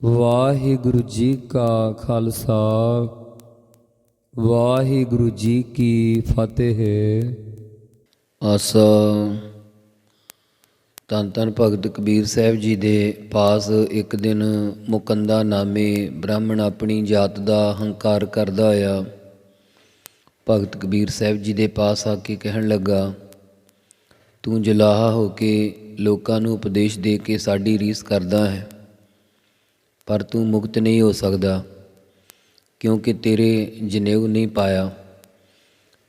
ਵਾਹਿਗੁਰੂ ਜੀ ਕਾ ਖਾਲਸਾ, ਵਾਹਿਗੁਰੂ ਜੀ ਕੀ ਫਤਿਹ। ਅਸ ਧੰਨ ਧੰਨ ਭਗਤ ਕਬੀਰ ਸਾਹਿਬ ਜੀ ਦੇ ਪਾਸ ਇੱਕ ਦਿਨ ਮੁਕੰਦਾ ਨਾਮੇ ਬ੍ਰਾਹਮਣ ਆਪਣੀ ਜਾਤ ਦਾ ਹੰਕਾਰ ਕਰਦਾ ਆਇਆ। ਭਗਤ ਕਬੀਰ ਸਾਹਿਬ ਜੀ ਦੇ ਪਾਸ ਆ ਕੇ ਕਹਿਣ ਲੱਗਾ, ਤੂੰ ਜਲਾਹਾ ਹੋ ਕੇ ਲੋਕਾਂ ਨੂੰ ਉਪਦੇਸ਼ ਦੇ ਕੇ ਸਾਡੀ ਰੀਸ ਕਰਦਾ ਹੈ। ਪਰ ਤੂੰ ਮੁਕਤ ਨਹੀਂ ਹੋ ਸਕਦਾ, ਕਿਉਂਕਿ ਤੇਰੇ ਜਨੇਊ ਨਹੀਂ ਪਾਇਆ।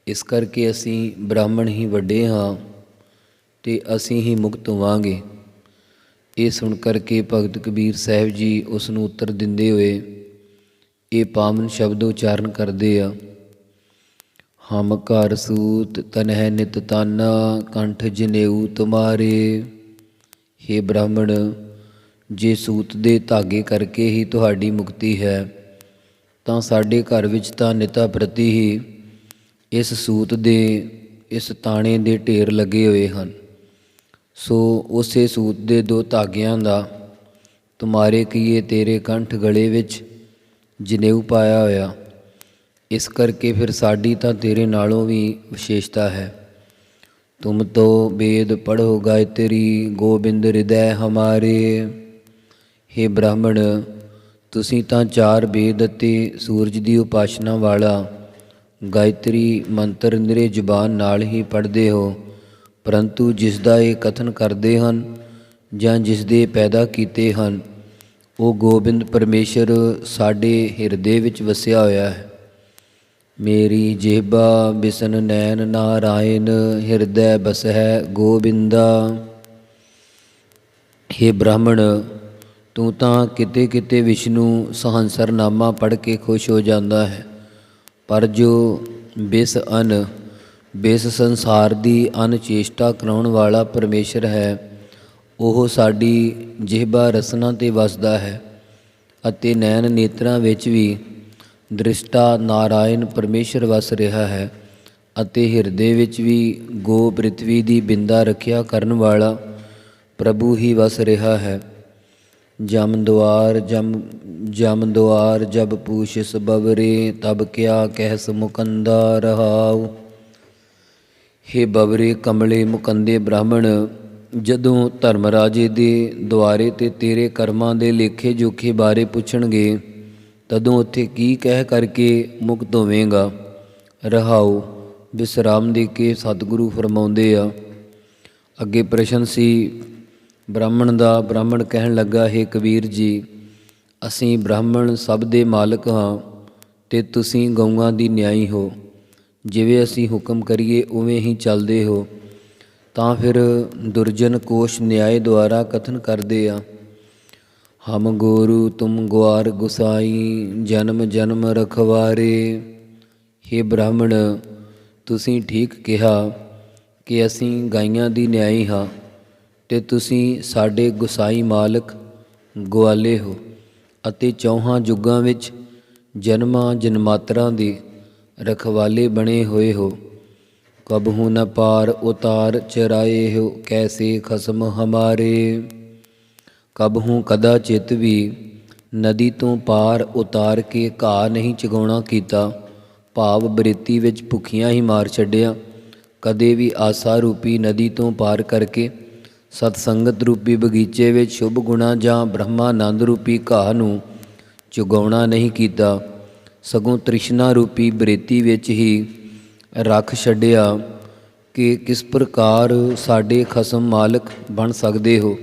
ਇਸ ਕਰਕੇ ਅਸੀਂ ਬ੍ਰਾਹਮਣ ਹੀ ਵੱਡੇ ਹਾਂ ਤੇ ਅਸੀਂ ਹੀ ਮੁਕਤ ਹੋਵਾਂਗੇ। ਇਹ ਸੁਣ ਕਰਕੇ ਭਗਤ ਕਬੀਰ ਸਾਹਿਬ ਜੀ ਉਸ ਨੂੰ ਉੱਤਰ ਦਿੰਦੇ ਹੋਏ ਇਹ ਪਾਵਨ ਸ਼ਬਦ ਉਚਾਰਨ ਕਰਦੇ ਆ। ਹਮ ਘਰ ਸੂਤ ਤਨਹਿ ਨਿਤ ਤਾਨਾ, ਕੰਠ ਜਨੇਊ ਤੁਮਾਰੇ। हे ਬ੍ਰਾਹਮਣ ਜੇ ਸੂਤ ਦੇ ਧਾਗੇ ਕਰਕੇ ਹੀ ਤੁਹਾਡੀ ਮੁਕਤੀ ਹੈ, ਤਾਂ ਸਾਡੇ ਘਰ ਵਿੱਚ ਤਾਂ ਨਿਤਾ ਪ੍ਰਤੀ ਹੀ ਇਸ ਸੂਤ ਦੇ, ਇਸ ਤਾਣੇ ਦੇ ਢੇਰ ਲੱਗੇ ਹੋਏ ਹਨ। ਸੋ ਉਸੇ ਸੂਤ ਦੇ ਦੋ ਧਾਗਿਆਂ ਦਾ ਤੁਮਾਰੇ ਕੀਏ ਤੇਰੇ ਕੰਠ ਗਲੇ ਵਿੱਚ ਜਨੇਊ ਪਾਇਆ ਹੋਇਆ। ਇਸ ਕਰਕੇ ਫਿਰ ਸਾਡੀ ਤਾਂ ਤੇਰੇ ਨਾਲੋਂ ਵੀ ਵਿਸ਼ੇਸ਼ਤਾ ਹੈ। ਤੁਮ ਤੋ ਵੇਦ ਪੜੋ ਗਾਇਤਰੀ, ਗੋਬਿੰਦ ਹਿਰਦੈ ਹਮਾਰੇ। हे ਬ੍ਰਾਹਮਣ, ਤੁਸੀਂ ਤਾਂ ਚਾਰ ਵੇਦ ਅਤੇ ਸੂਰਜ ਦੀ ਉਪਾਸ਼ਨਾ ਵਾਲਾ ਗਾਇਤਰੀ ਮੰਤਰ ਨਿਰੇ ਜ਼ੁਬਾਨ ਨਾਲ ਹੀ ਪੜ੍ਹਦੇ ਹੋ, ਪਰੰਤੂ ਜਿਸ ਦਾ ਇਹ ਕਥਨ ਕਰਦੇ ਹਨ ਜਾਂ ਜਿਸ ਦੇ ਪੈਦਾ ਕੀਤੇ ਹਨ, ਉਹ ਗੋਬਿੰਦ ਪਰਮੇਸ਼ਰ ਸਾਡੇ ਹਿਰਦੇ ਵਿੱਚ ਵਸਿਆ ਹੋਇਆ ਹੈ। ਮੇਰੀ ਜੇਬਾ ਬਿਸਨ ਨੈਣ ਨਾਰਾਇਣ, ਹਿਰਦੈ ਬਸਹਿ ਗੋਬਿੰਦਾ। हे ਬ੍ਰਾਹਮਣ ਤੂੰ ਤਾਂ ਕਿਤੇ ਕਿਤੇ ਵਿਸ਼ਨੂੰ ਸਹੰਸਰਨਾਮਾ ਪੜ੍ਹ ਕੇ ਖੁਸ਼ ਹੋ ਜਾਂਦਾ ਹੈ। ਪਰ ਜੋ ਬਿਸ ਅਨ, ਬਿਸ ਸੰਸਾਰ ਦੀ ਅਨਚੇਸ਼ਟਾ ਕਰਾਉਣ ਵਾਲਾ ਪਰਮੇਸ਼ਰ ਹੈ, ਉਹ ਸਾਡੀ ਜਿਹਬਾ ਰਸਨਾ ਤੇ ਵਸਦਾ ਹੈ ਅਤੇ ਨੈਣ ਨੇਤਰਾਂ ਵਿੱਚ ਵੀ ਦ੍ਰਿਸ਼ਟਾ ਨਾਰਾਇਣ ਪਰਮੇਸ਼ਰ ਵਸ ਰਿਹਾ ਹੈ ਅਤੇ ਹਿਰਦੇ ਵਿੱਚ ਵੀ ਗੋ ਪ੍ਰਿਥਵੀ ਦੀ ਬਿੰਦਾ ਰੱਖਿਆ ਕਰਨ ਵਾਲਾ ਪ੍ਰਭੂ ਹੀ ਵਸ ਰਿਹਾ ਹੈ। ਜਮ ਦੁਆਰ, ਜਮ ਜਮ ਦੁਆਰ ਜਬ ਪੂਛਿਸ ਬਵਰੇ, ਤਬ ਕਿਆ ਕਹਿਸ ਮੁਕੰਦਾ ਰਹਾਉ। ਹੇ ਬਵਰੇ ਕਮਲੇ ਮੁਕੰਦੇ ਬ੍ਰਾਹਮਣ, ਜਦੋਂ ਧਰਮਰਾਜੇ ਦੇ ਦੁਆਰੇ ਤੇ ਤੇਰੇ ਕਰਮਾਂ ਦੇ ਲੇਖੇ ਜੋਖੇ ਬਾਰੇ ਪੁੱਛਣਗੇ, ਤਦੋਂ ਉੱਥੇ ਕੀ ਕਹਿ ਕਰਕੇ ਮੁਕਤ ਹੋਵੇਂਗਾ? ਰਹਾਉ ਵਿਸਰਾਮ ਦੇ ਕੇ ਸਤਿਗੁਰੂ ਫਰਮਾਉਂਦੇ ਆ। ਅੱਗੇ ਪ੍ਰਸ਼ਨ ਸੀ ਬ੍ਰਾਹਮਣ ਦਾ ਬ੍ਰਾਹਮਣ ਕਹਿਣ ਲੱਗਾ, ਹੈ ਕਬੀਰ ਜੀ, ਅਸੀਂ ਬ੍ਰਾਹਮਣ ਸਭ ਦੇ ਮਾਲਕ ਹਾਂ ਤੇ ਤੁਸੀਂ ਗਊਆਂ ਦੀ ਨਿਆਈ ਹੋ। ਜਿਵੇਂ ਅਸੀਂ ਹੁਕਮ ਕਰੀਏ, ਉਵੇਂ ਹੀ ਚੱਲਦੇ ਹੋ। ਤਾਂ ਫਿਰ ਦੁਰਜਨ ਕੋਸ਼ ਨਿਆਏ ਦੁਆਰਾ ਕਥਨ ਕਰਦੇ ਆ, ਹਮ ਗੋਰੂ ਤੁਮ ਗੁਆਰ ਗੁਸਾਈ, ਜਨਮ ਜਨਮ ਰਖਵਾਰੇ। हे ਬ੍ਰਾਹਮਣ, ਤੁਸੀਂ ਠੀਕ ਕਿਹਾ ਕਿ ਅਸੀਂ ਗਾਈਆਂ ਦੀ ਨਿਆਈ ਹਾਂ। ਤੇ ਤੁਸੀਂ ਸਾਡੇ ਗੁਸਾਈ ਮਾਲਕ ਗਵਾਲੇ ਹੋ ਅਤੇ ਚੌਹਾਂ ਯੁੱਗਾਂ ਵਿੱਚ ਜਨਮਾਂ ਜਨਮਾਤਰਾਂ ਦੇ ਰਖਵਾਲੇ ਬਣੇ ਹੋਏ ਹੋ। ਕਬਹੂ ਨ ਪਾਰ ਉਤਾਰ ਚਰਾਏ ਹੋ, ਕੈਸੇ ਖਸਮ ਹਮਾਰੇ। ਕਬਹੂ ਕਦਾ ਚਿਤ ਵੀ ਨਦੀ ਤੋਂ ਪਾਰ ਉਤਾਰ ਕੇ ਘਾਹ ਨਹੀਂ ਚਗਾਉਣਾ ਕੀਤਾ। ਭਾਵ ਬ੍ਰਿਤੀ ਵਿੱਚ ਭੁੱਖੀਆਂ ਹੀ ਮਾਰ ਛੱਡਿਆ। ਕਦੇ ਵੀ ਆਸਾ ਰੂਪੀ ਨਦੀ ਤੋਂ ਪਾਰ ਕਰਕੇ ਸਤ ਸੰਗਤ ਰੂਪੀ ਬਗੀਚੇ ਵਿੱਚ ਸ਼ੁਭ ਗੁਣਾ ਜਾਂ ਬ੍ਰਹਮਾਨੰਦ ਰੂਪੀ ਘਾਹ ਨੂੰ ਚੁਗਾਉਣਾ ਨਹੀਂ ਕੀਤਾ, ਸਗੋਂ ਤ੍ਰਿਸ਼ਨਾ ਰੂਪੀ ਬਰੇਤੀ ਵਿੱਚ ਹੀ ਰੱਖ ਛੱਡਿਆ ਕਿ ਕਿਸ ਪ੍ਰਕਾਰ ਸਾਡੇ ਖਸਮ ਮਾਲਕ ਬਣ ਸਕਦੇ ਹੋ।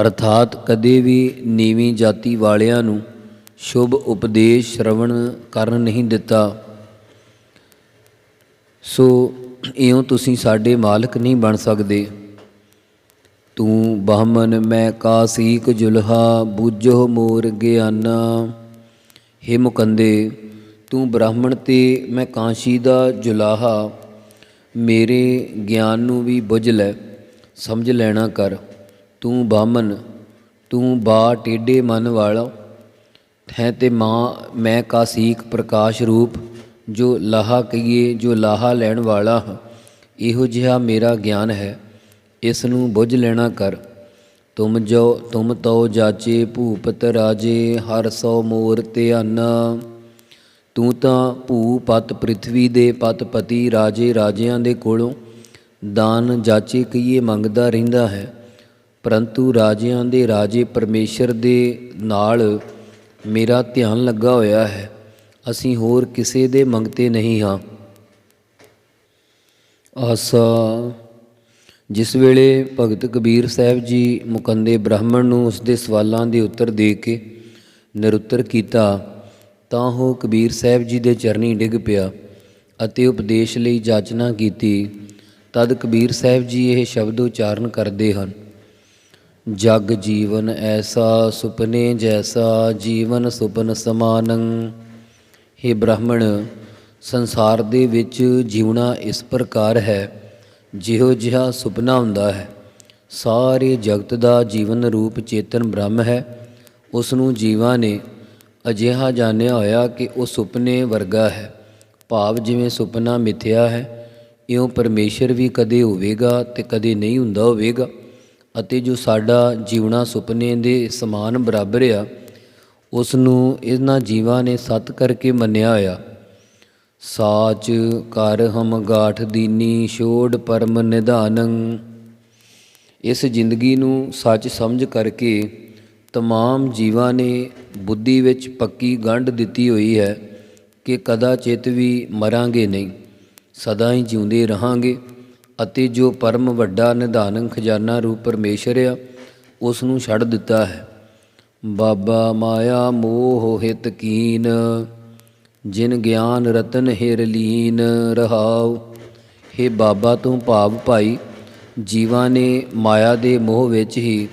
ਅਰਥਾਤ ਕਦੇ ਵੀ ਨੀਵੀਂ ਜਾਤੀ ਵਾਲਿਆਂ ਨੂੰ ਸ਼ੁਭ ਉਪਦੇਸ਼ ਸ਼ਰਵਣ ਕਰਨ ਨਹੀਂ ਦਿੱਤਾ। ਸੋ ਇਉਂ ਤੁਸੀਂ ਸਾਡੇ ਮਾਲਕ ਨਹੀਂ ਬਣ ਸਕਦੇ। ਤੂੰ ਬਹਮਨ ਮੈਂ ਕਾਸੀਕ ਜੁਲਹਾ, ਬੂਝੋ ਮੋਰ ਗਿਆਨਾ। ਹੇ ਮੁਕੰਦੇ, ਤੂੰ ਬ੍ਰਾਹਮਣ ਤੇ ਮੈਂ ਕਾਂਸ਼ੀ ਦਾ ਜੁਲਾਹਾ। ਮੇਰੇ ਗਿਆਨ ਨੂੰ ਵੀ ਬੁੱਝ ਲੈ, ਸਮਝ ਲੈਣਾ ਕਰ। ਤੂੰ ਬਾਮਨ ਤੂੰ ਬਾ ਟੇਡੇ ਮਨ ਵਾਲਾ। ਹੈ ਤੇ ਮਾਂ, ਮੈਂ ਕਾਸੀਕ ਪ੍ਰਕਾਸ਼ ਰੂਪ। ਜੋ ਲਾਹਾ ਕਹੀਏ, ਜੋ ਲਾਹਾ ਲੈਣ ਵਾਲਾ ਹਾਂ। ਇਹੋ ਜਿਹਾ ਮੇਰਾ ਗਿਆਨ ਹੈ। ਇਸ ਨੂੰ ਬੁੱਝ ਲੈਣਾ ਕਰ। ਤੁਮ ਜੋ, ਤੁਮ ਤਉ ਜਾਚੇ ਭੂਪਤ ਰਾਜੇ, ਹਰ ਸੋ ਮੋਰ ਧਿਆਨ ਤੂੰ ਤਾਂ ਭੂ ਪਤ ਪ੍ਰਿਥਵੀ ਦੇ ਪਤ ਪਤੀ ਰਾਜੇ ਰਾਜਿਆਂ ਦੇ ਕੋਲੋਂ ਦਾਨ ਜਾਚੇ ਕਈਏ ਮੰਗਦਾ ਰਹਿੰਦਾ ਹੈ। ਪਰੰਤੂ ਰਾਜਿਆਂ ਦੇ ਰਾਜੇ ਪਰਮੇਸ਼ਰ ਦੇ ਨਾਲ ਮੇਰਾ ਧਿਆਨ ਲੱਗਾ ਹੋਇਆ ਹੈ। ਅਸੀਂ ਹੋਰ ਕਿਸੇ ਦੇ ਮੰਗਤੇ ਨਹੀਂ ਹਾਂ। ਆਸਾ ਜਿਸ ਵੇਲੇ ਭਗਤ ਕਬੀਰ ਸਾਹਿਬ ਜੀ ਮੁਕੰਦੇ ਬ੍ਰਾਹਮਣ ਨੂੰ ਉਸ ਦੇ ਸਵਾਲਾਂ ਦੇ ਉੱਤਰ ਦੇ ਕੇ ਨਿਰੁੱਤਰ ਕੀਤਾ, ਤਾਂ ਉਹ ਕਬੀਰ ਸਾਹਿਬ ਜੀ ਦੇ ਚਰਨੀ ਡਿੱਗ ਪਿਆ ਅਤੇ ਉਪਦੇਸ਼ ਲਈ ਜਾਚਨਾ ਕੀਤੀ। ਤਦ ਕਬੀਰ ਸਾਹਿਬ ਜੀ ਇਹ ਸ਼ਬਦ ਉਚਾਰਨ ਕਰਦੇ ਹਨ, ਜਗ ਜੀਵਨ ਐਸਾ ਸੁਪਨੇ ਜੈਸਾ ਜੀਵਨ ਸੁਪਨ ਸਮਾਨੰ। हे ਬ੍ਰਾਹਮਣ, ਸੰਸਾਰ ਦੇ ਵਿੱਚ ਜੀਵਣਾ ਇਸ ਪ੍ਰਕਾਰ ਹੈ। ਜਿਹੋ ਜਿਹਾ ਸੁਪਨਾ ਹੁੰਦਾ ਹੈ। ਸਾਰੇ ਜਗਤ ਦਾ ਜੀਵਨ ਰੂਪ ਚੇਤਨ ਬ੍ਰਹਮ ਹੈ। ਉਸ ਨੂੰ ਜੀਵਾਂ ਨੇ ਅਜਿਹਾ ਜਾਣਿਆ ਹੋਇਆ ਕਿ ਉਹ ਸੁਪਨੇ ਵਰਗਾ ਹੈ। ਭਾਵ ਜਿਵੇਂ ਸੁਪਨਾ ਮਿਥਿਆ ਹੈ, ਇਉਂ ਪਰਮੇਸ਼ਰ ਵੀ ਕਦੇ ਹੋਵੇਗਾ ਤੇ ਕਦੇ ਨਹੀਂ ਹੁੰਦਾ ਹੋਵੇਗਾ। ਅਤੇ ਜੋ ਸਾਡਾ ਜੀਵਣਾ ਸੁਪਨੇ ਦੇ ਸਮਾਨ ਬਰਾਬਰ ਆ ਉਸ ਨੂੰ ਇਹਨਾਂ ਜੀਵਾਂ ਨੇ ਸਤ ਕਰਕੇ ਮੰਨਿਆ ਹੋਇਆ। ਸਾਚ ਕਰ ਹਮ ਗਾਠ ਦੀਨੀ ਛੋੜ ਪਰਮ ਨਿਧਾਨੰ। ਇਸ ਜ਼ਿੰਦਗੀ ਨੂੰ ਸੱਚ ਸਮਝ ਕਰਕੇ ਤਮਾਮ ਜੀਵਾਂ ਨੇ ਬੁੱਧੀ ਵਿੱਚ ਪੱਕੀ ਗੰਢ ਦਿੱਤੀ ਹੋਈ ਹੈ ਕਿ ਕਦਾ ਚਿਤ ਵੀ ਮਰਾਂਗੇ ਨਹੀਂ। ਸਦਾ ਹੀ ਜਿਉਂਦੇ ਰਹਾਂਗੇ ਅਤੇ ਜੋ ਪਰਮ ਵੱਡਾ ਨਿਧਾਨੰ ਖਜ਼ਾਨਾ ਰੂਪ ਪਰਮੇਸ਼ਰ ਆ, ਉਸ ਨੂੰ ਛੱਡ ਦਿੱਤਾ ਹੈ। ਬਾਬਾ ਮਾਇਆ ਮੋਹ ਹਿਤ ਕੀਨ। ਜਿਨ ਗਿਆਨ ਰਤਨ ਹਿਰ ਲੀਨ ਰਹਾਉ हे ਬਾਬਾ ਤੂੰ ਭਾਵ ਭਾਈ, ਜੀਵਾਂ ਨੇ ਮਾਇਆ ਦੇ ਮੋਹ ਵਿੱਚ ਹੀ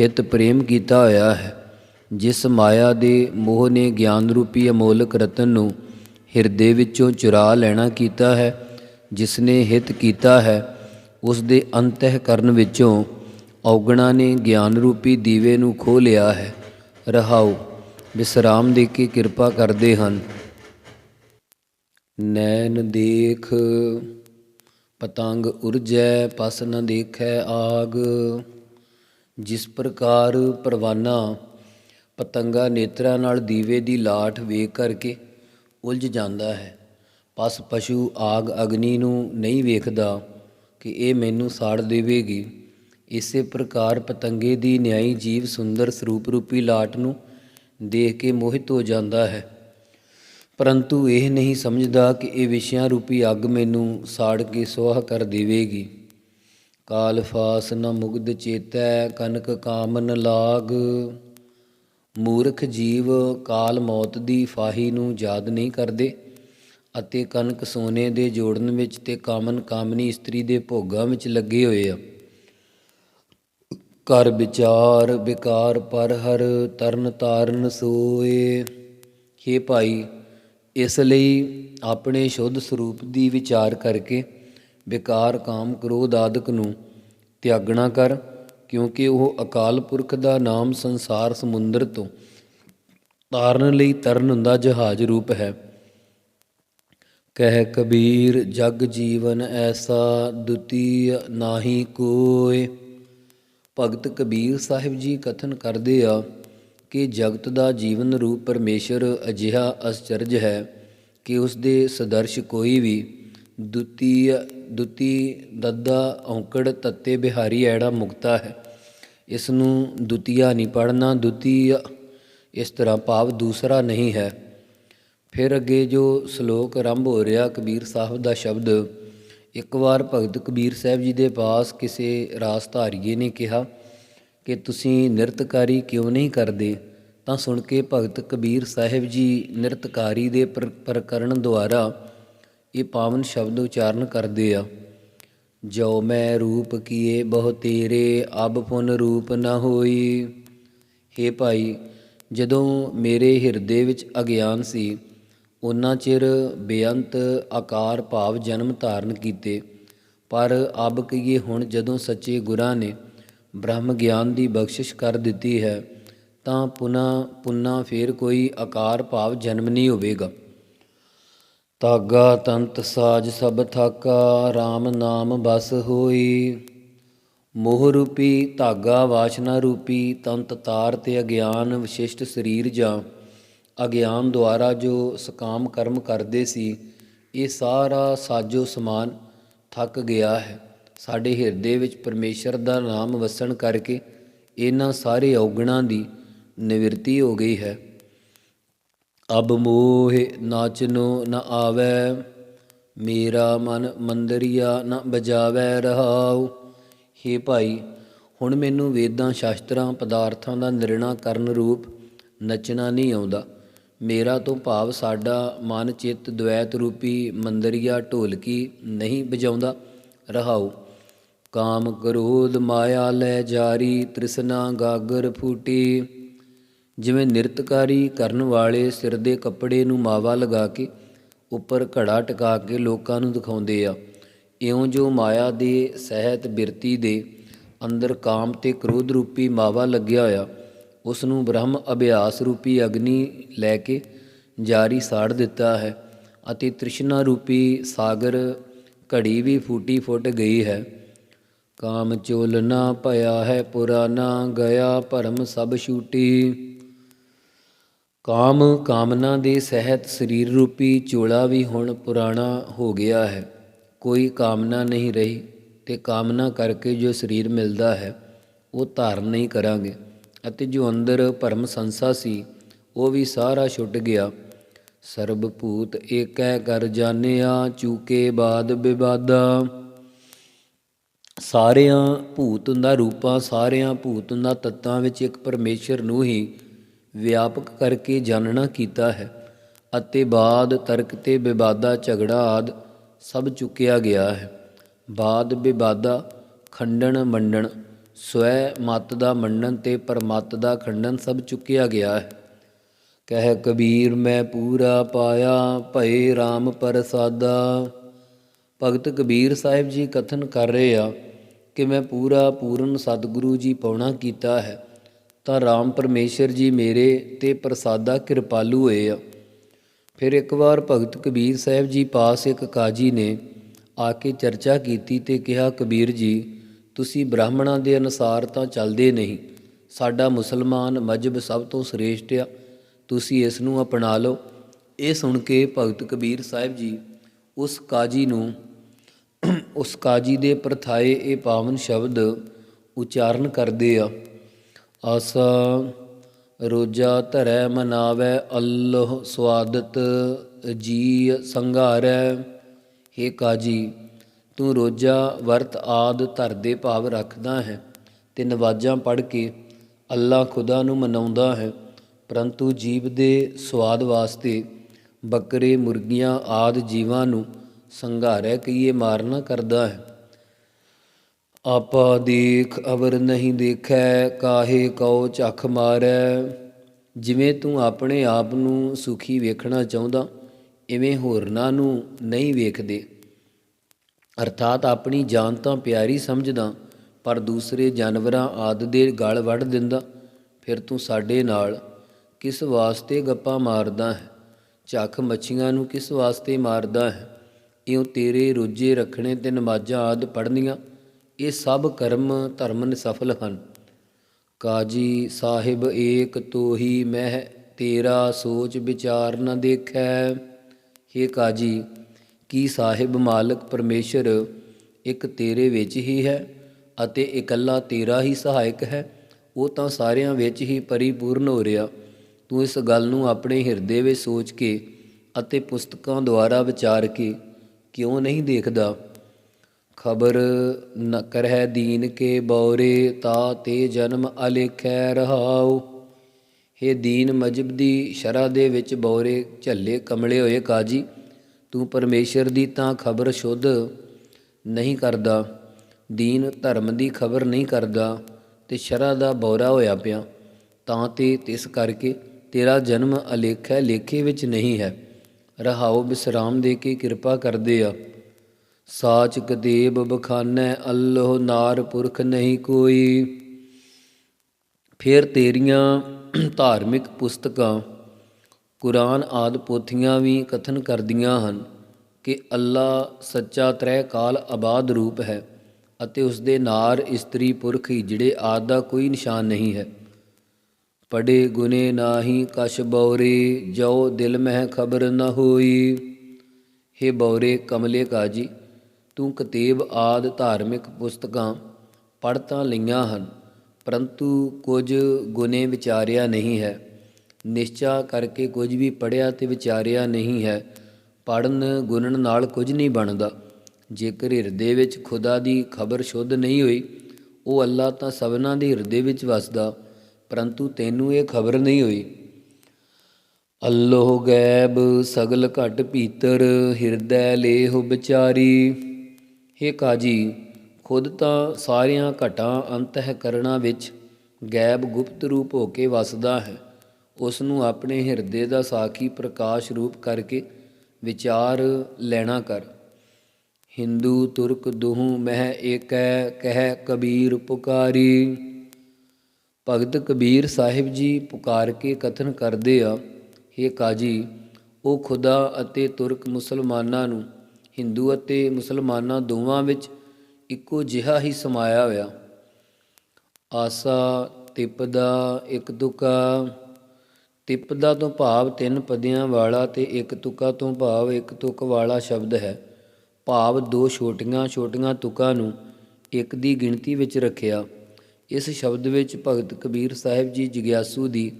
ਹਿਤ ਪ੍ਰੇਮ ਕੀਤਾ ਹੋਇਆ ਹੈ। ਜਿਸ ਮਾਇਆ ਦੇ ਮੋਹ ਨੇ ਗਿਆਨ ਰੂਪੀ ਅਮੋਲਕ ਰਤਨ ਨੂੰ ਹਿਰਦੇ ਵਿੱਚੋਂ ਚੁਰਾ ਲੈਣਾ ਕੀਤਾ ਹੈ, ਜਿਸ ਨੇ ਹਿਤ ਕੀਤਾ ਹੈ, ਉਸ ਦੇ ਅੰਤঃਕਰਨ ਵਿੱਚੋਂ ਔਗਣਾ ਨੇ ਗਿਆਨ ਰੂਪੀ ਦੀਵੇ ਨੂੰ ਖੋਹ ਲਿਆ ਹੈ। ਰਹਾਉ ਵਿਸਰਾਮ ਦੇ ਕੇ ਕਿਰਪਾ ਕਰਦੇ ਹਨ। ਨੈਣ ਦੇਖ, ਪਤੰਗ ਉਰਜੈ, ਪਸ ਨ ਦੇਖੈ ਆਗ। ਜਿਸ ਪ੍ਰਕਾਰ ਪਰਵਾਨਾ ਪਤੰਗਾ ਨੇਤਰਾਂ ਨਾਲ ਦੀਵੇ ਦੀ ਲਾਟ ਵੇਖ ਕਰਕੇ ਉਲਝ ਜਾਂਦਾ ਹੈ, ਪਸ ਪਸ਼ੂ ਆਗ ਅਗਨੀ ਨੂੰ ਨਹੀਂ ਵੇਖਦਾ ਕਿ ਇਹ ਮੈਨੂੰ ਸਾੜ ਦੇਵੇਗੀ। ਇਸੇ ਪ੍ਰਕਾਰ ਪਤੰਗੇ ਦੀ ਨਿਆਈ ਜੀਵ ਸੁੰਦਰ ਸਰੂਪ ਰੂਪੀ ਲਾਟ ਨੂੰ ਦੇਖ ਕੇ ਮੋਹਿਤ ਹੋ ਜਾਂਦਾ ਹੈ। ਪਰੰਤੂ ਇਹ ਨਹੀਂ ਸਮਝਦਾ ਕਿ ਇਹ ਵਿਸ਼ਿਆਂ ਰੂਪੀ ਅੱਗ ਮੈਨੂੰ ਸਾੜ ਕੇ ਸੁਆਹ ਕਰ ਦੇਵੇਗੀ। ਕਾਲ ਫਾਸ ਨ ਮੁਗਧ ਚੇਤੈ, ਕਨਕ ਕਾਮਨ ਲਾਗ। ਮੂਰਖ ਜੀਵ ਕਾਲ ਮੌਤ ਦੀ ਫਾਹੀ ਨੂੰ ਯਾਦ ਨਹੀਂ ਕਰਦੇ ਅਤੇ ਕਨਕ ਸੋਨੇ ਦੇ ਜੋੜਨ ਵਿੱਚ ਤੇ ਕਾਮਨ ਕਾਮਨੀ ਇਸਤਰੀ ਦੇ ਭੋਗਾਂ ਵਿੱਚ ਲੱਗੇ ਹੋਏ ਆ। ਕਰ ਵਿਚਾਰ ਵਿਕਾਰ ਪਰ ਹਰ ਤਰਨ ਤਾਰਨ ਸੋਏ। ਹੇ ਭਾਈ ਇਸ ਲਈ ਆਪਣੇ ਸ਼ੁੱਧ ਸਰੂਪ ਦੀ ਵਿਚਾਰ ਕਰਕੇ ਵਿਕਾਰ ਕਾਮ ਕ੍ਰੋਧ ਆਦਿਕ ਨੂੰ ਤਿਆਗਣਾ ਕਰ, ਕਿਉਂਕਿ ਉਹ ਅਕਾਲ ਪੁਰਖ ਦਾ ਨਾਮ ਸੰਸਾਰ ਸਮੁੰਦਰ ਤੋਂ ਤਾਰਨ ਲਈ ਤਰਨ ਹੁੰਦਾ ਜਹਾਜ਼ ਰੂਪ ਹੈ। ਕਹਿ ਕਬੀਰ, ਜਗ ਜੀਵਨ ਐਸਾ ਦੁਤੀ ਨਾਹੀ ਕੋਇ। ਭਗਤ ਕਬੀਰ ਸਾਹਿਬ ਜੀ ਕਥਨ ਕਰਦੇ ਆ ਕਿ ਜਗਤ ਦਾ ਜੀਵਨ ਰੂਪ ਪਰਮੇਸ਼ਰ ਅਜਿਹਾ ਅਸਚਰਜ ਹੈ ਕਿ ਉਸ ਦੇ ਸਦਰਸ਼ ਕੋਈ ਵੀ ਦੁਤੀ ਦੁਤੀ ਦੱਦਾ ਔਂਕੜ ਤੱਤੇ ਬਿਹਾਰੀ ਐੜਾ ਮੁਕਤਾ ਹੈ। ਇਸ ਨੂੰ ਦੁਤੀਆ ਨਹੀਂ ਪੜਨਾ ਦੁਤੀ ਇਸ ਤਰ੍ਹਾਂ ਭਾਵ ਦੂਸਰਾ ਨਹੀਂ ਹੈ। ਫਿਰ ਅੱਗੇ ਜੋ ਸ਼ਲੋਕ ਆਰੰਭ ਹੋ ਰਿਹਾ, ਕਬੀਰ ਸਾਹਿਬ ਦਾ ਸ਼ਬਦ, ਇੱਕ ਵਾਰ ਭਗਤ ਕਬੀਰ ਸਾਹਿਬ ਜੀ ਦੇ ਪਾਸ ਕਿਸੇ ਰਾਸਧਾਰੀਏ ਨੇ ਕਿਹਾ ਕਿ ਤੁਸੀਂ ਨਿਰਤਕਾਰੀ ਕਿਉਂ ਨਹੀਂ ਕਰਦੇ? ਤਾਂ ਸੁਣ ਕੇ ਭਗਤ ਕਬੀਰ ਸਾਹਿਬ ਜੀ ਨਿਰਤਕਾਰੀ ਦੇ ਪ੍ਰ- ਪ੍ਰਕਰਣ ਦੁਆਰਾ ਇਹ ਪਾਵਨ ਸ਼ਬਦ ਉਚਾਰਨ ਕਰਦੇ ਆ। ਜੋ ਮੈਂ ਰੂਪ ਕੀਏ, ਬਹੁ ਤੇਰੇ ਅਬ ਪੁਨ ਰੂਪ ਨਾ ਹੋਈ। ਹੇ ਭਾਈ, ਜਦੋਂ ਮੇਰੇ ਹਿਰਦੇ ਵਿੱਚ ਅਗਿਆਨ ਸੀ, ਉਹਨਾਂ ਚਿਰ ਬੇਅੰਤ ਆਕਾਰ ਭਾਵ ਜਨਮ ਧਾਰਨ ਕੀਤੇ। ਪਰ ਅਬ ਕੀਏ ਹੁਣ ਜਦੋਂ ਸੱਚੇ ਗੁਰਾਂ ਨੇ ਬ੍ਰਹਮ ਗਿਆਨ ਦੀ ਬਖਸ਼ਿਸ਼ ਕਰ ਦਿੱਤੀ ਹੈ, ਤਾਂ ਪੁਨਾ ਪੁਨਾ ਫੇਰ ਕੋਈ ਆਕਾਰ ਭਾਵ ਜਨਮ ਨਹੀਂ ਹੋਵੇਗਾ। ਤਾਗਾ ਤੰਤ ਸਾਜ ਸਭ ਥਾਕਾ RAM ਨਾਮ ਬਸ ਹੋਈ। ਮੋਹ ਰੂਪੀ, ਧਾਗਾ ਵਾਸ਼ਨਾ ਰੂਪੀ, ਤੰਤ ਤਾਰ ਤੇ ਅਗਿਆਨ ਵਿਸ਼ਿਸ਼ਟ ਸਰੀਰ ਜਾਂ ਅਗਿਆਨ ਦੁਆਰਾ ਜੋ ਸਕਾਮ ਕਰਮ ਕਰਦੇ ਸੀ, ਇਹ ਸਾਰਾ ਸਾਜੋ ਸਮਾਨ ਥੱਕ ਗਿਆ ਹੈ। ਸਾਡੇ ਹਿਰਦੇ ਵਿੱਚ ਪਰਮੇਸ਼ਰ ਦਾ ਨਾਮ ਵਸਣ ਕਰਕੇ ਇਹਨਾਂ ਸਾਰੇ ਔਗਣਾਂ ਦੀ ਨਿਵਰਤੀ ਹੋ ਗਈ ਹੈ। ਅਬ ਮੋਹ ਨਾਚਨੋ ਨ ਆਵੈ, ਮੇਰਾ ਮਨ ਮੰਦਰੀਆ ਨ ਬਜਾਵੈ ਰਹਾਉ। ਹੇ ਭਾਈ, ਹੁਣ ਮੈਨੂੰ ਵੇਦਾਂ ਸ਼ਾਸਤਰਾਂ ਪਦਾਰਥਾਂ ਦਾ ਨਿਰਣਾ ਕਰਨ ਰੂਪ ਨੱਚਣਾ ਨਹੀਂ ਆਉਂਦਾ। ਮੇਰਾ ਤੋਂ ਭਾਵ ਸਾਡਾ ਮਨ ਚਿੱਤ ਦ્વੈਤ ਰੂਪੀ ਮੰਦਰੀਆ ਢੋਲਕੀ ਨਹੀਂ ਬਜਾਉਂਦਾ ਰਹਾਉ। ਕਾਮ ਕ੍ਰੋਧ ਮਾਇਆ ਲੈ ਜਾਰੀ, ਤ੍ਰਿਸ਼ਨਾ ਗਾਗਰ ਫੂਟੀ। ਜਿਵੇਂ ਨਿਰਤਕਾਰੀ ਕਰਨ ਵਾਲੇ ਸਿਰ ਦੇ ਕੱਪੜੇ ਨੂੰ ਮਾਵਾ ਲਗਾ ਕੇ ਉੱਪਰ ਘੜਾ ਟਿਕਾ ਕੇ ਲੋਕਾਂ ਨੂੰ ਦਿਖਾਉਂਦੇ ਆ। ਇਉਂ ਜੋ ਮਾਇਆ ਦੇ ਸਹਿਤ ਬਿਰਤੀ ਦੇ ਅੰਦਰ ਕਾਮ ਤੇ ਕ੍ਰੋਧ ਰੂਪੀ ਮਾਵਾ ਲੱਗਿਆ ਹੋਇਆ, ਉਸ ਨੂੰ ਬ੍ਰਹਮ ਅਭਿਆਸ ਰੂਪੀ ਅਗਨੀ ਲੈ ਕੇ ਜਾਰੀ ਸਾੜ ਦਿੱਤਾ ਹੈ ਅਤੇ ਤ੍ਰਿਸ਼ਨਾ ਰੂਪੀ ਸਾਗਰ ਘੜੀ ਵੀ ਫੂਟੀ ਫੁੱਟ ਗਈ ਹੈ। ਕਾਮ ਚੋਲਨਾ ਭਇਆ ਹੈ ਪੁਰਾਨਾ, ਗਿਆ ਭਰਮ ਸਭ ਛੂਟੀ। ਕਾਮ ਕਾਮਨਾ ਦੇ ਸਹਿਤ ਸਰੀਰ ਰੂਪੀ ਚੋਲਾ ਵੀ ਹੁਣ ਪੁਰਾਣਾ ਹੋ ਗਿਆ ਹੈ। ਕੋਈ ਕਾਮਨਾ ਨਹੀਂ ਰਹੀ ਤੇ ਕਾਮਨਾ ਕਰਕੇ ਜੋ ਸਰੀਰ ਮਿਲਦਾ ਹੈ, ਉਹ ਧਾਰਨ ਨਹੀਂ ਕਰਾਂਗੇ। ਅਤੇ ਜੋ ਅੰਦਰ ਭਰਮ ਸੰਸਾ ਸੀ, ਉਹ ਵੀ ਸਾਰਾ ਛੁੱਟ ਗਿਆ। ਸਰਬ ਭੂਤ ਏਕੈ ਕਰ ਜਾਣਿਆ, ਚੂਕੇ ਬਾਦ ਵਿਵਾਦਾ ਸਾਰਿਆਂ ਭੂਤ ਦਾ ਰੂਪਾਂ, ਸਾਰਿਆਂ ਭੂਤ ਦਾ ਤੱਤਾਂ ਵਿੱਚ ਇੱਕ ਪਰਮੇਸ਼ਰ ਨੂੰ ਹੀ ਵਿਆਪਕ ਕਰਕੇ ਜਾਣਨਾ ਕੀਤਾ ਹੈ ਅਤੇ ਬਾਦ, ਤਰਕ ਤੇ ਵਿਵਾਦਾ ਝਗੜਾ ਆਦ ਸਭ ਚੁੱਕਿਆ ਗਿਆ ਹੈ। ਬਾਦ ਵਿਵਾਦਾ ਖੰਡਨ ਮੰਡਣ, ਸਵੈ ਮਤ ਦਾ ਮੰਡਨ ਤੇ ਪਰਮਤ ਦਾ ਖੰਡਨ ਸਭ ਚੁੱਕਿਆ ਗਿਆ ਹੈ। ਕਹਿ ਕਬੀਰ, ਮੈਂ ਪੂਰਾ ਪਾਇਆ, ਭਏ RAM ਪ੍ਰਸਾਦਾ। ਭਗਤ ਕਬੀਰ ਸਾਹਿਬ ਜੀ ਕਥਨ ਕਰ ਰਹੇ ਆ ਕਿ ਮੈਂ ਪੂਰਾ ਪੂਰਨ ਸਤਿਗੁਰੂ ਜੀ ਪਾਉਣਾ ਕੀਤਾ ਹੈ, ਤਾਂ RAM ਪਰਮੇਸ਼ਰ ਜੀ ਮੇਰੇ ਤੇ ਪ੍ਰਸਾਦਾ ਕਿਰਪਾਲੂ ਹੋਏ ਆ। ਫਿਰ ਇੱਕ ਵਾਰ ਭਗਤ ਕਬੀਰ ਸਾਹਿਬ ਜੀ ਪਾਸ ਇੱਕ ਕਾਜੀ ਨੇ ਆ ਕੇ ਚਰਚਾ ਕੀਤੀ ਤੇ ਕਿਹਾ, ਕਬੀਰ ਜੀ, ਤੁਸੀਂ ਬ੍ਰਾਹਮਣਾਂ ਦੇ ਅਨੁਸਾਰ ਤਾਂ ਚੱਲਦੇ ਨਹੀਂ। ਸਾਡਾ ਮੁਸਲਮਾਨ ਮਜਬ ਸਭ ਤੋਂ ਸ੍ਰੇਸ਼ਟ ਆ। ਤੁਸੀਂ ਇਸ ਨੂੰ ਅਪਣਾ ਲਓ। ਇਹ ਸੁਣ ਕੇ ਭਗਤ ਕਬੀਰ ਸਾਹਿਬ ਜੀ ਉਸ ਕਾਜੀ ਨੂੰ ਉਸ ਕਾਜੀ ਦੇ ਪ੍ਰਥਾਏ ਇਹ ਪਾਵਨ ਸ਼ਬਦ ਉਚਾਰਨ ਕਰਦੇ ਆ। ਆਸਾ ਰੋਜਾ ਧਰੈ ਮਨਾਵੈ, ਅੱਲਹ ਸਵਾਦਤ ਜੀ ਸੰਘਾਰੈ। ਹੇ ਕਾਜੀ, ਤੂੰ ਰੋਜਾ, ਵਰਤ ਆਦ ਧਰਦੇ ਭਾਵ ਰੱਖਦਾ ਹੈ, ਤੇ ਨਵਾਜ਼ਾਂ ਪੜ੍ਹ ਕੇ ਅੱਲਾ ਖੁਦਾ ਨੂੰ ਮਨਾਉਂਦਾ ਹੈ। ਪਰੰਤੂ ਜੀਵ ਦੇ ਸਵਾਦ ਵਾਸਤੇ ਬੱਕਰੇ, ਮੁਰਗੀਆਂ ਆਦ ਜੀਵਾਂ ਨੂੰ ਸੰਘਾਰੈ ਕਈਏ ਮਾਰਨਾ ਕਰਦਾ ਹੈ। ਆਪਾ ਦੇਖ ਅਵਰ ਨਹੀਂ ਦੇਖੈ, ਕਾਹੇ ਕਉ ਝਖ ਮਾਰੈ। ਜਿਵੇਂ ਤੂੰ ਆਪਣੇ ਆਪ ਨੂੰ ਸੁਖੀ ਵੇਖਣਾ ਚਾਹੁੰਦਾ, ਇਵੇਂ ਹੋਰਨਾਂ ਨੂੰ ਨਹੀਂ ਵੇਖਦੇ। ਅਰਥਾਤ ਆਪਣੀ ਜਾਨ ਤਾਂ ਪਿਆਰੀ ਸਮਝਦਾ, ਪਰ ਦੂਸਰੇ ਜਾਨਵਰਾਂ ਆਦ ਦੇ ਗਲ ਵੱਢ ਦਿੰਦਾ। ਫਿਰ ਤੂੰ ਸਾਡੇ ਨਾਲ ਕਿਸ ਵਾਸਤੇ ਗੱਪਾਂ ਮਾਰਦਾ ਹੈ? ਝੱਖ ਮੱਛੀਆਂ ਨੂੰ ਕਿਸ ਵਾਸਤੇ ਮਾਰਦਾ ਹੈ? ਇਉਂ ਤੇਰੇ ਰੋਜੇ ਰੱਖਣੇ ਤੇ ਨਮਾਜ਼ਾਂ ਆਦ ਪੜ੍ਹਨੀਆਂ? ਇਹ ਸਭ ਕਰਮ ਧਰਮ ਸਫਲ ਹਨ। ਕਾਜੀ ਸਾਹਿਬ ਏਕ ਤੋਹੀ ਮਹਿ, ਤੇਰਾ ਸੋਚ ਵਿਚਾਰ ਨ ਦੇਖੈ। हे ਕਾਜੀ, ਕੀ ਸਾਹਿਬ ਮਾਲਕ ਪਰਮੇਸ਼ਰ ਇੱਕ ਤੇਰੇ ਵਿੱਚ ਹੀ ਹੈ ਅਤੇ ਇਕੱਲਾ ਤੇਰਾ ਹੀ ਸਹਾਇਕ ਹੈ? ਉਹ ਤਾਂ ਸਾਰਿਆਂ ਵਿੱਚ ਹੀ ਪਰਿਪੂਰਨ ਹੋ ਰਿਹਾ। ਤੂੰ ਇਸ ਗੱਲ ਨੂੰ ਆਪਣੇ ਹਿਰਦੇ ਵਿੱਚ ਸੋਚ ਕੇ ਅਤੇ ਪੁਸਤਕਾਂ ਦੁਆਰਾ ਵਿਚਾਰ ਕੇ ਕਿਉਂ ਨਹੀਂ ਦੇਖਦਾ? ਖਬਰ ਨ ਕਰਹਿ ਦੀਨ ਕੇ ਬੌਰੇ, ਤਾ ਤੇ ਜਨਮ ਅਲੇਖੈ ਰਹਾਉ। हे ਦੀਨ ਮਜਬ ਦੀ ਸ਼ਰਾ ਦੇ ਵਿੱਚ ਬੌਰੇ, ਝੱਲੇ ਕਮਲੇ ਹੋਏ ਕਾਜੀ, ਤੂੰ ਪਰਮੇਸ਼ਰ ਦੀ ਤਾਂ ਖਬਰ ਸ਼ੁੱਧ ਨਹੀਂ ਕਰਦਾ। ਦੀਨ ਧਰਮ ਦੀ ਖਬਰ ਨਹੀਂ ਕਰਦਾ ਤੇ ਸ਼ਰਾ ਦਾ ਬੌਰਾ ਹੋਇਆ ਪਿਆ। ਤਾਂ ਤੇ ਤਿਸ ਕਰਕੇ ਤੇਰਾ ਜਨਮ ਅਲੇਖੈ ਲੇਖੇ ਵਿੱਚ ਨਹੀਂ ਹੈ। ਰਹਾਉ ਬਿਸਰਾਮ ਦੇ ਕੇ ਕਿਰਪਾ ਕਰਦੇ ਆ। ਸਾਚ ਕਦੇਬ ਬਖਾਨੈ, ਅੱਲਹ ਨਾਰ ਪੁਰਖ ਨਹੀਂ ਕੋਈ। ਫਿਰ ਤੇਰੀਆਂ ਧਾਰਮਿਕ ਪੁਸਤਕਾਂ, ਕੁਰਾਨ ਆਦ ਪੋਥੀਆਂ ਵੀ ਕਥਨ ਕਰਦੀਆਂ ਹਨ ਕਿ ਅੱਲਾ ਸੱਚਾ ਤ੍ਰੈ ਕਾਲ ਆਬਾਦ ਰੂਪ ਹੈ ਅਤੇ ਉਸ ਦੇ ਨਾਰ ਇਸਤਰੀ ਪੁਰਖ ਜਿਹੜੇ ਆਦਿ ਦਾ ਕੋਈ ਨਿਸ਼ਾਨ ਨਹੀਂ ਹੈ। ਪੜੇ ਗੁਨੇ ਨਾਹੀ ਕਛ ਬੌਰੇ ਜੋ ਦਿਲ ਮਹਿ ਖਬਰ ਨ ਹੋਈ। ਹੇ ਬੌਰੇ ਕਮਲੇ ਕਾਜੀ, ਤੂੰ ਕਤੇਬ ਆਦ ਧਾਰਮਿਕ ਪੁਸਤਕਾਂ ਪੜ੍ਹ ਤਾਂ ਲਈਆਂ ਹਨ, ਪਰੰਤੂ ਕੁਝ ਗੁਨੇ ਵਿਚਾਰਿਆ ਨਹੀਂ ਹੈ। ਨਿਸ਼ਚਾ ਕਰਕੇ ਕੁਝ ਵੀ ਪੜਿਆ ਤੇ ਵਿਚਾਰਿਆ ਨਹੀਂ ਹੈ। ਪੜਨ ਗੁਣਨ ਨਾਲ ਕੁਝ ਨਹੀਂ ਬਣਦਾ। ਜੇਕਰ ਹਿਰਦੇ ਵਿੱਚ ਖੁਦਾ ਦੀ ਖਬਰ ਸ਼ੁੱਧ ਨਹੀਂ ਹੋਈ, ਉਹ ਅੱਲਾ ਤਾਂ ਸਭਨਾਂ ਦੇ ਹਿਰਦੇ ਵਿੱਚ ਵਸਦਾ। ਪਰੰਤੂ ਤੈਨੂੰ ਇਹ ਖਬਰ ਨਹੀਂ ਹੋਈ। ਅੱਲੋਹ ਗੈਬ ਸਗਲ ਘਟ ਭੀਤਰ, ਹਿਰਦੈ ਲੇਹ ਵਿਚਾਰੀ। ਹੇ ਕਾਜੀ, ਖੁਦ ਤਾਂ ਸਾਰਿਆਂ ਘਟਾਂ ਅੰਤਹ ਕਰਣਾ ਵਿੱਚ ਗੈਬ ਗੁਪਤ ਰੂਪ ਹੋ ਕੇ ਵਸਦਾ ਹੈ। ਉਸ ਨੂੰ ਆਪਣੇ ਹਿਰਦੇ ਦਾ ਸਾਖੀ ਪ੍ਰਕਾਸ਼ ਰੂਪ ਕਰਕੇ ਵਿਚਾਰ ਲੈਣਾ ਕਰ। ਹਿੰਦੂ, ਤੁਰਕ, ਦੁਹੂ, ਮਹਿ, ਏਕੈ, ਕਹਿ, ਕਬੀਰ, ਪੁਕਾਰੀ। ਭਗਤ ਕਬੀਰ ਸਾਹਿਬ ਜੀ ਪੁਕਾਰ ਕੇ ਕਥਨ ਕਰਦੇ ਆ हे ਕਾਜੀ, ਉਹ ਖੁਦਾ ਅਤੇ ਤੁਰਕ ਮੁਸਲਮਾਨਾਂ ਨੂੰ, ਹਿੰਦੂ ਅਤੇ ਮੁਸਲਮਾਨਾਂ ਦੋਵਾਂ ਵਿੱਚ ਇੱਕੋ ਜਿਹਾ ਹੀ ਸਮਾਇਆ ਹੋਇਆ। ਆਸਾ ਤਿਪਦਾ ਇੱਕ ਤੁਕਾ, ਤਿਪਦਾ ਤੋਂ ਭਾਵ ਤਿੰਨ ਪਦਿਆਂ ਵਾਲਾ ਤੇ ਇੱਕ ਤੁਕਾ ਤੋਂ ਭਾਵ ਇੱਕ ਤੁਕ ਵਾਲਾ ਸ਼ਬਦ ਹੈ। ਭਾਵ ਦੋ ਛੋਟੀਆਂ ਛੋਟੀਆਂ ਤੁਕਾਂ ਨੂੰ ਇੱਕ ਦੀ ਗਿਣਤੀ ਵਿੱਚ ਰੱਖਿਆ। ਇਸ ਸ਼ਬਦ ਵਿੱਚ ਭਗਤ ਕਬੀਰ ਸਾਹਿਬ ਜੀ ਜਿਗਿਆਸੂ ਦੀ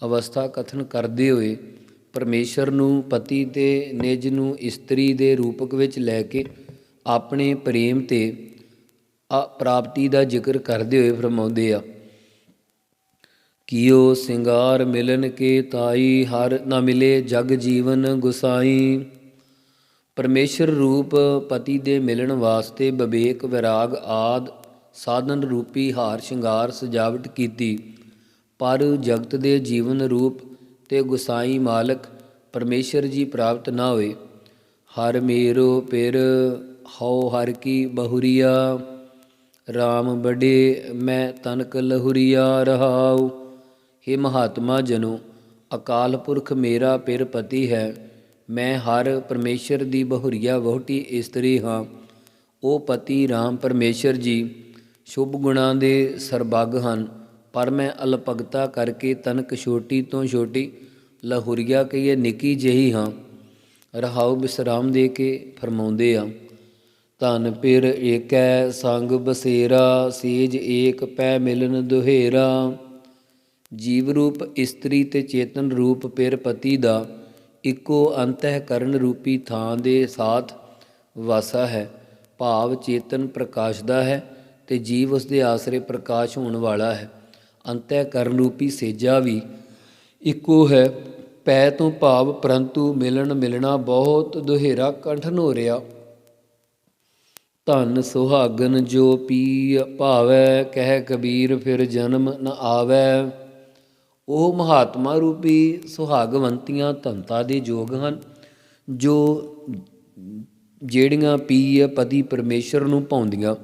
ਅਵਸਥਾ ਕਥਨ ਕਰਦੇ ਹੋਏ ਪਰਮੇਸ਼ਰ ਨੂੰ, ਪਤੀ ਤੇ ਨਿਜ ਨੂੰ, ਇਸਤਰੀ ਦੇ ਰੂਪਕ ਵਿੱਚ ਲੈ ਕੇ ਆਪਣੇ ਪ੍ਰੇਮ ਤੇ ਆ ਪ੍ਰਾਪਤੀ ਦਾ ਜ਼ਿਕਰ ਕਰਦੇ ਹੋਏ ਫਰਮਾਉਂਦੇ ਆ, ਕੀਓ ਸਿੰਗਾਰ ਮਿਲਨ ਕੇ ਤਾਈ, ਹਰ ਨਾ ਮਿਲੇ ਜਗ ਜੀਵਨ ਗੁਸਾਈ। ਪਰਮੇਸ਼ਰ ਰੂਪ ਪਤੀ ਦੇ ਮਿਲਣ ਵਾਸਤੇ ਵਿਵੇਕ ਵਿਰਾਗ ਆਦ ਸਾਧਨ ਰੂਪੀ ਹਾਰ ਸ਼ਿੰਗਾਰ ਸਜਾਵਟ ਕੀਤੀ। ਪਰ ਜਗਤ ਦੇ ਜੀਵਨ ਰੂਪ ਤੇ ਗੁਸਾਈ ਮਾਲਕ ਪਰਮੇਸ਼ਰ ਜੀ ਪ੍ਰਾਪਤ ਨਾ ਹੋਏ। ਹਰ ਮੇਰੋ ਪਿਰ ਹਉ ਹਰ ਕੀ ਬਹੁਰੀਆ। RAM ਬੜੇ ਮੈਂ ਤਨਕ ਲਹੁਰੀਆ ਰਹਾਉ। हे ਮਹਾਤਮਾ ਜਨੋ, ਅਕਾਲ ਪੁਰਖ ਮੇਰਾ ਪਿਰ ਪਤੀ ਹੈ। ਮੈਂ ਹਰ ਪਰਮੇਸ਼ਰ ਦੀ ਬਹੁਰੀਆ ਵਹੁਟੀ ਇਸਤਰੀ ਹਾਂ। ਉਹ ਪਤੀ RAM ਪਰਮੇਸ਼ਰ ਜੀ ਸ਼ੁਭ ਗੁਣਾਂ ਦੇ ਸਰਬੱਗ ਹਨ, ਪਰ ਮੈਂ ਅਲਪਗਤਾ ਕਰਕੇ ਤਨਕ ਛੋਟੀ ਤੋਂ ਛੋਟੀ ਲਹੂਰੀਆ ਕਹੀਏ ਨਿੱਕੀ ਜਿਹੀ ਹਾਂ। ਰਹਾਉ ਬਿਸਰਾਮ ਦੇ ਕੇ ਫਰਮਾਉਂਦੇ ਆ, ਧਨ ਪਿਰ ਏਕੈ, ਸੰਗ ਬਸੇਰਾ, ਸੇਜ ਏਕ, ਪੈ ਮਿਲਨ ਦੁਹੇਰਾ। ਜੀਵ ਰੂਪ ਇਸਤਰੀ ਤੇ ਚੇਤਨ ਰੂਪ ਪਿਰ ਪਤੀ ਦਾ, ਇੱਕੋ ਅੰਤਹਿ ਕਰਨ ਰੂਪੀ ਥਾਂ ਦੇ ਸਾਥ ਵਾਸਾ ਹੈ, ਭਾਵ ਚੇਤਨ ਪ੍ਰਕਾਸ਼ਦਾ ਹੈ। ਤੇ ਜੀਵ ਉਸ ਦੇ ਆਸਰੇ ਪ੍ਰਕਾਸ਼ ਹੋਣ ਵਾਲਾ ਹੈ। ਅੰਤਹਿ ਕਰਨ ਰੂਪੀ ਸੇਜਾ ਵੀ ਇੱਕੋ ਹੈ। ਪੈ ਤੋਂ ਭਾਵ ਪਰੰਤੂ ਮਿਲਣ ਮਿਲਣਾ ਬਹੁਤ ਦੁਹੇਰਾ ਕਠਨ ਹੋ ਰਿਹਾ। ਧਨ ਸੁਹਾਗਨ ਜੋ ਪੀ ਭਾਵੈ, ਕਹਿ ਕਬੀਰ ਫਿਰ ਜਨਮ ਨ ਆਵੈ। ਉਹ ਮਹਾਤਮਾ ਰੂਪੀ ਸੁਹਾਗਵੰਤੀਆਂ ਧੰਤਾ ਦੇ ਯੋਗ ਹਨ। ਜੋ, ਜਿਹੜੀਆਂ ਪੀ ਪਤੀ ਪਰਮੇਸ਼ਰ ਨੂੰ ਪਾਉਂਦੀਆਂ।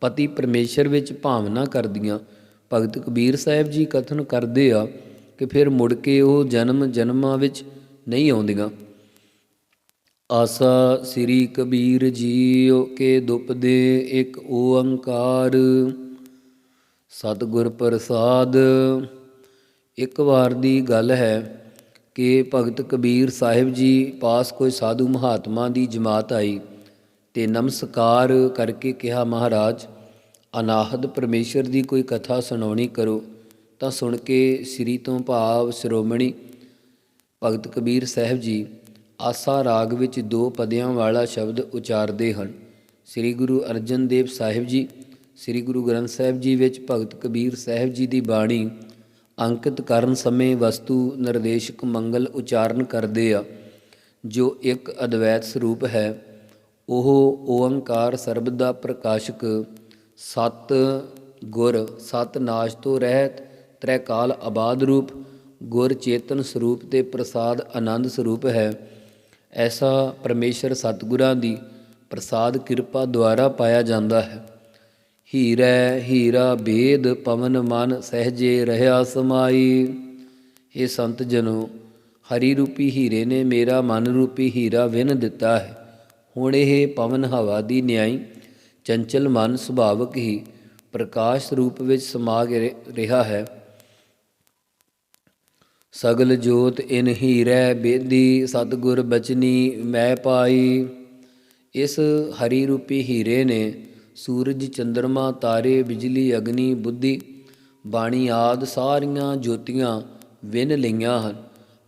ਪਤੀ ਪਰਮੇਸ਼ਰ ਵਿੱਚ ਭਾਵਨਾ ਕਰਦੀਆਂ। ਭਗਤ ਕਬੀਰ ਸਾਹਿਬ ਜੀ ਕਥਨ ਕਰਦੇ ਆ ਕਿ ਫਿਰ ਮੁੜ ਕੇ ਉਹ ਜਨਮ ਜਨਮਾਂ ਵਿੱਚ ਨਹੀਂ ਆਉਂਦੀਆਂ। ਆਸਾ ਸ੍ਰੀ ਕਬੀਰ ਜੀਓ ਕੇ ਦੁਪਦੇ ਇੱਕ ਓੰਕਾਰ। ਸਤਿਗੁਰ ਪ੍ਰਸਾਦ, ਇੱਕ ਵਾਰ ਦੀ ਗੱਲ ਹੈ ਕਿ ਭਗਤ ਕਬੀਰ ਸਾਹਿਬ ਜੀ ਪਾਸ ਕੋਈ ਸਾਧੂ ਮਹਾਤਮਾ ਦੀ ਜਮਾਤ ਆਈ। ਤੇ ਨਮਸਕਾਰ ਕਰਕੇ ਕਿਹਾ, ਮਹਾਰਾਜ, ਅਨਾਹਦ ਪਰਮੇਸ਼ਰ ਦੀ ਕੋਈ ਕਥਾ ਸੁਣਾਉਣੀ ਕਰੋ। ਤਾਂ ਸੁਣ ਕੇ ਸ੍ਰੀ ਤੋਂ ਭਾਵ ਸ਼੍ਰੋਮਣੀ ਭਗਤ ਕਬੀਰ ਸਾਹਿਬ ਜੀ ਆਸਾ ਰਾਗ ਵਿੱਚ ਦੋ ਪਦਿਆਂ ਵਾਲਾ ਸ਼ਬਦ ਉਚਾਰਦੇ ਹਨ। ਸ੍ਰੀ ਗੁਰੂ ਅਰਜਨ ਦੇਵ ਸਾਹਿਬ ਜੀ, ਸ੍ਰੀ ਗੁਰੂ ਗ੍ਰੰਥ ਸਾਹਿਬ ਜੀ ਵਿੱਚ ਭਗਤ ਕਬੀਰ ਸਾਹਿਬ ਜੀ ਦੀ ਬਾਣੀ ਅੰਕਿਤ ਕਰਨ ਸਮੇਂ ਵਸਤੂ ਨਿਰਦੇਸ਼ਕ ਮੰਗਲ ਉਚਾਰਨ ਕਰਦੇ ਆ, ਜੋ ਇੱਕ ਅਦਵੈਤ ਸਰੂਪ ਹੈ। ਉਹ ਓੰਕਾਰ ਸਰਬ ਦਾ ਪ੍ਰਕਾਸ਼ਕ ਸਤ ਗੁਰ, ਸਤ ਨਾਸ਼ ਤੋਂ ਰਹਿਤ, ਤ੍ਰੈਕਾਲ ਆਬਾਦ ਰੂਪ, ਗੁਰ ਚੇਤਨ ਸਰੂਪ ਤੇ ਪ੍ਰਸਾਦ ਆਨੰਦ ਸਰੂਪ ਹੈ। ਐਸਾ ਪਰਮੇਸ਼ਰ ਸਤਿਗੁਰਾਂ ਦੀ ਪ੍ਰਸਾਦ ਕਿਰਪਾ ਦੁਆਰਾ ਪਾਇਆ ਜਾਂਦਾ ਹੈ। ਹੀਰੈ, ਹੀਰਾ, ਬੇਦ, ਪਵਨ, ਮਨ, ਸਹਜੇ ਰਹਾ ਸਮਾਈ। ਇਹ ਸੰਤ ਜਨੋ, ਹਰੀ ਰੂਪੀ ਹੀਰੇ ਨੇ ਮੇਰਾ ਮਨ ਰੂਪੀ ਹੀਰਾ ਵਿਨ ਦਿੱਤਾ ਹੈ। ਹੁਣ ਇਹ ਪਵਨ ਹਵਾ ਦੀ ਨਿਆਈ, ਚੰਚਲ ਮਨ ਸੁਭਾਵਕ ਹੀ ਪ੍ਰਕਾਸ਼ ਰੂਪ ਵਿੱਚ ਸਮਾ ਰਿਹਾ ਹੈ। ਸਗਲ ਜੋਤ ਇਨ ਹੀਰੈ ਬੇਦੀ, ਸਤਗੁਰ ਬਚਨੀ ਮੈਂ ਪਾਈ। ਇਸ ਹਰੀ ਰੂਪੀ ਹੀਰੇ ਨੇ ਸੂਰਜ ਚੰ드ਰਮਾ ਤਾਰੇ, ਬਿਜਲੀ ਅਗਨੀ ਬੁੱਧੀ, ਬਾਣੀ ਆਦ ਸਾਰੀਆਂ ਜੋਤੀਆਂ ਵਿਨ ਲਈਆਂ ਹਨ।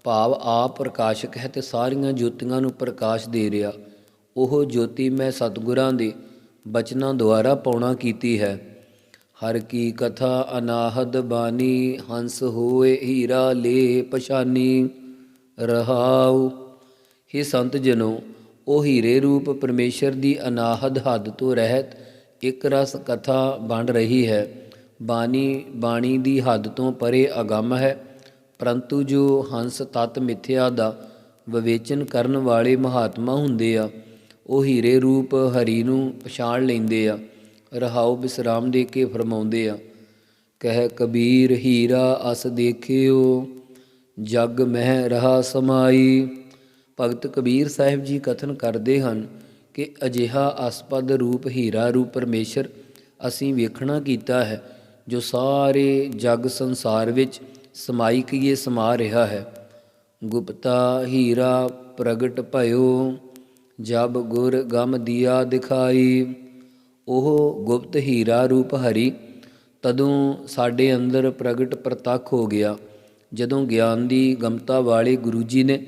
ਭਾਵ ਆਪ ਪ੍ਰਕਾਸ਼ਕ ਹੈ ਤੇ ਸਾਰੀਆਂ ਜੋਤੀਆਂ ਨੂੰ ਪ੍ਰਕਾਸ਼ ਦੇ ਰਿਹਾ। ਉਹ ਜੋਤੀ ਮੈਂ ਸਤਿਗੁਰਾਂ ਦੇ ਬਚਨਾਂ ਦੁਆਰਾ ਪਾਉਣਾ ਕੀਤੀ ਹੈ। ਹਰ ਕੀ ਕਥਾ ਅਨਾਹਦ ਬਾਣੀ, ਹੰਸ ਹੋਏ ਹੀਰਾ ਲੇ ਪਛਾਨੀ, ਰਹਾਉ। ਹੀ ਸੰਤ ਜਨੋ, ਉਹ ਹੀਰੇ ਰੂਪ ਪਰਮੇਸ਼ਰ ਦੀ ਅਨਾਹਦ ਹੱਦ ਤੋਂ ਰਹਿਤ ਇੱਕ ਰਸ ਕਥਾ ਬਣ ਰਹੀ ਹੈ। ਬਾਣੀ ਬਾਣੀ ਦੀ ਹੱਦ ਤੋਂ ਪਰੇ ਅਗੰਮ ਹੈ। ਪਰੰਤੂ ਜੋ ਹੰਸ ਤਤ ਮਿਥਿਆ ਦਾ ਵਿਵੇਚਨ ਕਰਨ ਵਾਲੇ ਮਹਾਤਮਾ ਹੁੰਦੇ ਆ ਉਹ ਹੀਰੇ ਰੂਪ ਹਰੀ ਨੂੰ ਪਛਾਣ ਲੈਂਦੇ ਆ, ਰਹਾਉ ਬਿਸਰਾਮ ਦੇ ਕੇ ਫਰਮਾਉਂਦੇ ਆ, ਕਹਿ ਕਬੀਰ ਹੀਰਾ ਅਸ ਦੇਖਿਓ, ਜਗ ਮਹਿ ਰਹਾ ਸਮਾਈ। ਭਗਤ ਕਬੀਰ ਸਾਹਿਬ ਜੀ ਕਥਨ ਕਰਦੇ ਹਨ ਕਿ ਅਜਿਹਾ ਅਸਪਦ ਰੂਪ ਹੀਰਾ ਰੂਪ ਪਰਮੇਸ਼ਰ ਅਸੀਂ ਵੇਖਣਾ ਕੀਤਾ ਹੈ, ਜੋ ਸਾਰੇ ਜਗ ਸੰਸਾਰ ਵਿੱਚ ਸਮਾਈ ਕੀਏ ਸਮਾ ਰਿਹਾ ਹੈ। ਗੁਪਤਾ ਹੀਰਾ ਪ੍ਰਗਟ ਭਇਓ। ਜਬ ਗੁਰ ਗਮ ਦਿਆ ਦਿਖਾਈ, ਉਹ ਗੁਪਤ ਹੀਰਾ ਰੂਪ ਹਰੀ। ਤਦੋਂ ਸਾਡੇ ਅੰਦਰ ਪ੍ਰਗਟ ਪ੍ਰਤੱਖ ਹੋ ਗਿਆ। ਜਦੋਂ ਗਿਆਨ ਦੀ ਗਮਤਾ ਵਾਲੇ ਗੁਰੂ ਜੀ ਨੇ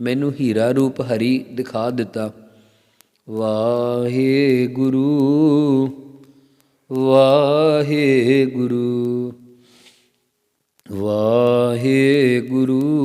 ਮੈਨੂੰ ਹੀਰਾ ਰੂਪ ਹਰੀ ਦਿਖਾ ਦਿੱਤਾ। ਵਾਹਿਗੁਰੂ ਵਾਹਿਗੁਰੂ ਵਾਹਿਗੁਰੂ ਵਾਹਿਗੁਰੂ।